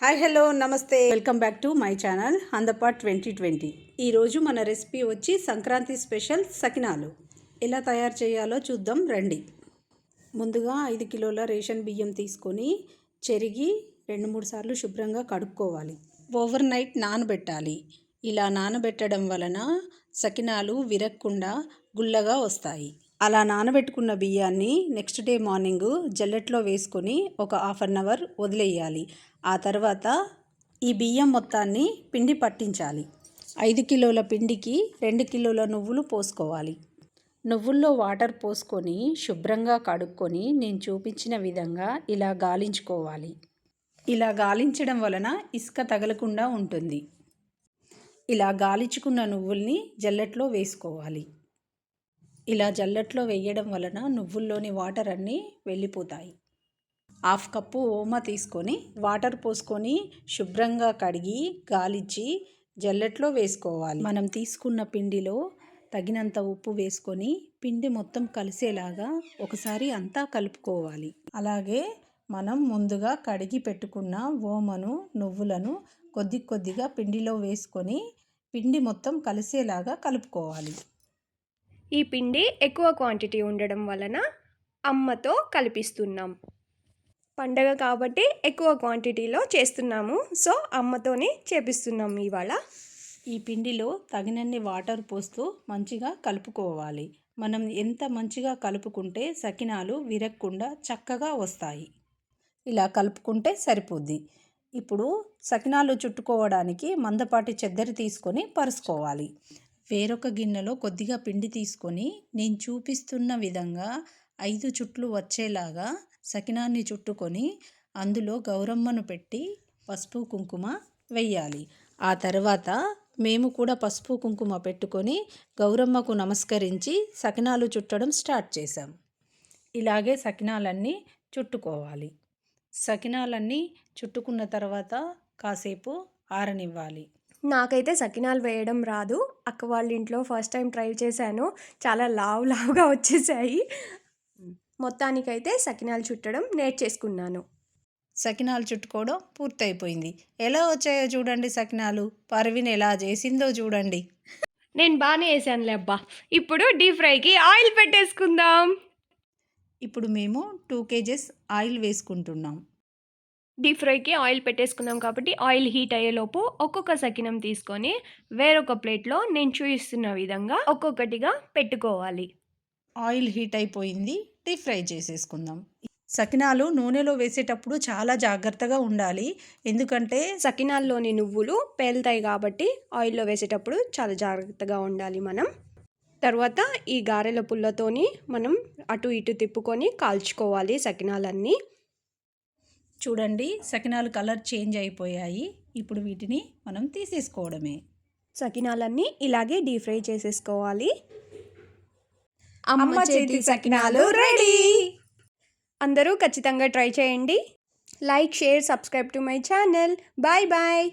Hi hello నమస్తే. Welcome back to my channel అందపాట్ twenty twenty. ఈరోజు మన రెసిపీ వచ్చి సంక్రాంతి స్పెషల్ సకినాలు. ఎలా తయారు చేయాలో చూద్దాం రండి. ముందుగా ఐదు కిలోల రేషన్ బియ్యం తీసుకొని చెరిగి రెండు మూడు సార్లు శుభ్రంగా కడుక్కోవాలి. ఓవర్ నైట్ నానబెట్టాలి. ఇలా నానబెట్టడం వలన సకినాలు విరక్కుండా గుల్లగా వస్తాయి. అలా నానబెట్టుకున్న బియ్యాన్ని నెక్స్ట్ డే మార్నింగ్ జల్లెట్లో వేసుకొని ఒక హాఫ్ అన్ అవర్ వదిలేయాలి. ఆ తర్వాత ఈ బియ్యం మొత్తాన్ని పిండి పట్టించాలి. ఐదు కిలోల పిండికి రెండు కిలోల నువ్వులు పోసుకోవాలి. నువ్వుల్లో వాటర్ పోసుకొని శుభ్రంగా కడుక్కొని నేను చూపించిన విధంగా ఇలా గాలించుకోవాలి. ఇలా గాలించడం వలన ఇసుక తగలకుండా ఉంటుంది. ఇలా గాలించుకున్న నువ్వుల్ని జల్లెట్లో వేసుకోవాలి. ఇలా జల్లెట్లో వేయడం వలన నువ్వుల్లోని వాటర్ అన్నీ వెళ్ళిపోతాయి. హాఫ్ కప్పు ఓమా తీసుకొని వాటర్ పోసుకొని శుభ్రంగా కడిగి గాలిచ్చి జల్లెట్లో వేసుకోవాలి. మనం తీసుకున్న పిండిలో తగినంత ఉప్పు వేసుకొని పిండి మొత్తం కలిసేలాగా ఒకసారి అంతా కలుపుకోవాలి. అలాగే మనం ముందుగా కడిగి పెట్టుకున్న ఓమను నువ్వులను కొద్ది కొద్దిగా పిండిలో వేసుకొని పిండి మొత్తం కలిసేలాగా కలుపుకోవాలి. ఈ పిండి ఎక్కువ క్వాంటిటీ ఉండడం వలన అమ్మతో కలిపిస్తున్నాం. పండగ కాబట్టి ఎక్కువ క్వాంటిటీలో చేస్తున్నాము. సో అమ్మతోనే చేపిస్తున్నాం ఇవాళ. ఈ పిండిలో తగినన్ని వాటర్ పోస్తూ మంచిగా కలుపుకోవాలి. మనం ఎంత మంచిగా కలుపుకుంటే సకినాలు విరక్కుండా చక్కగా వస్తాయి. ఇలా కలుపుకుంటే సరిపోద్ది. ఇప్పుడు సకినాలు చుట్టుకోవడానికి మందపాటి చెద్దరి తీసుకొని పరుచుకోవాలి. వేరొక గిన్నెలో కొద్దిగా పిండి తీసుకొని నేను చూపిస్తున్న విధంగా ఐదు చుట్లు వచ్చేలాగా సకినాన్ని చుట్టుకొని అందులో గౌరమ్మను పెట్టి పసుపు కుంకుమ వెయ్యాలి ఆ తర్వాత మేము కూడా పసుపు కుంకుమ పెట్టుకొని గౌరమ్మకు నమస్కరించి సకినాలు చుట్టడం స్టార్ట్ చేశాం. ఇలాగే సకినాలన్నీ చుట్టుకోవాలి. సకినాలన్నీ చుట్టుకున్న తర్వాత కాసేపు ఆరనివ్వాలి. నాకైతే సకినాలు వేయడం రాదు. అక్క వాళ్ళ ఇంట్లో ఫస్ట్ టైం ట్రై చేశాను. చాలా లావు లావుగా వచ్చేసాయి. మొత్తానికైతే సకినాలు చుట్టడం నేర్చేసుకున్నాను సకినాలు చుట్టుకోవడం పూర్తయిపోయింది. ఎలా వచ్చాయో చూడండి సకినాలు. పర్విన్ ఎలా చేసిందో చూడండి. నేను బాగానే వేసానులే అబ్బా. ఇప్పుడు డీప్ ఫ్రైకి ఆయిల్ పెట్టేసుకుందాం. ఇప్పుడు మేము టూ కేజెస్ ఆయిల్ వేసుకుంటున్నాం. డీప్ ఫ్రైకి ఆయిల్ పెట్టేసుకున్నాం కాబట్టి ఆయిల్ హీట్ అయ్యేలోపు ఒక్కొక్క సకినం తీసుకొని వేరొక ప్లేట్లో నేను చూపిస్తున్న విధంగా ఒక్కొక్కటిగా పెట్టుకోవాలి. ఆయిల్ హీట్ అయిపోయింది డీప్ ఫ్రై చేసేసుకుందాం. సకినాలు నూనెలో వేసేటప్పుడు చాలా జాగ్రత్తగా ఉండాలి ఎందుకంటే సకినాల్లోని నువ్వులు పేలుతాయి కాబట్టి ఆయిల్లో వేసేటప్పుడు చాలా జాగ్రత్తగా ఉండాలి మనం. తర్వాత ఈ గారెల పుల్లతోని మనం అటు ఇటు తిప్పుకొని కాల్చుకోవాలి సకినాలన్నీ. చూడండి సకినాలు కలర్ చేంజ్ అయిపోయాయి. ఇప్పుడు వీటిని మనం తీసేసుకోవడమే. సకినాలన్నీ ఇలాగే డీప్ ఫ్రై చేసేసుకోవాలి. అమ్మ చేతి సకినాలు రెడీ! అందరూ ఖచ్చితంగా ట్రై చేయండి. Like share subscribe to my channel. Bye bye!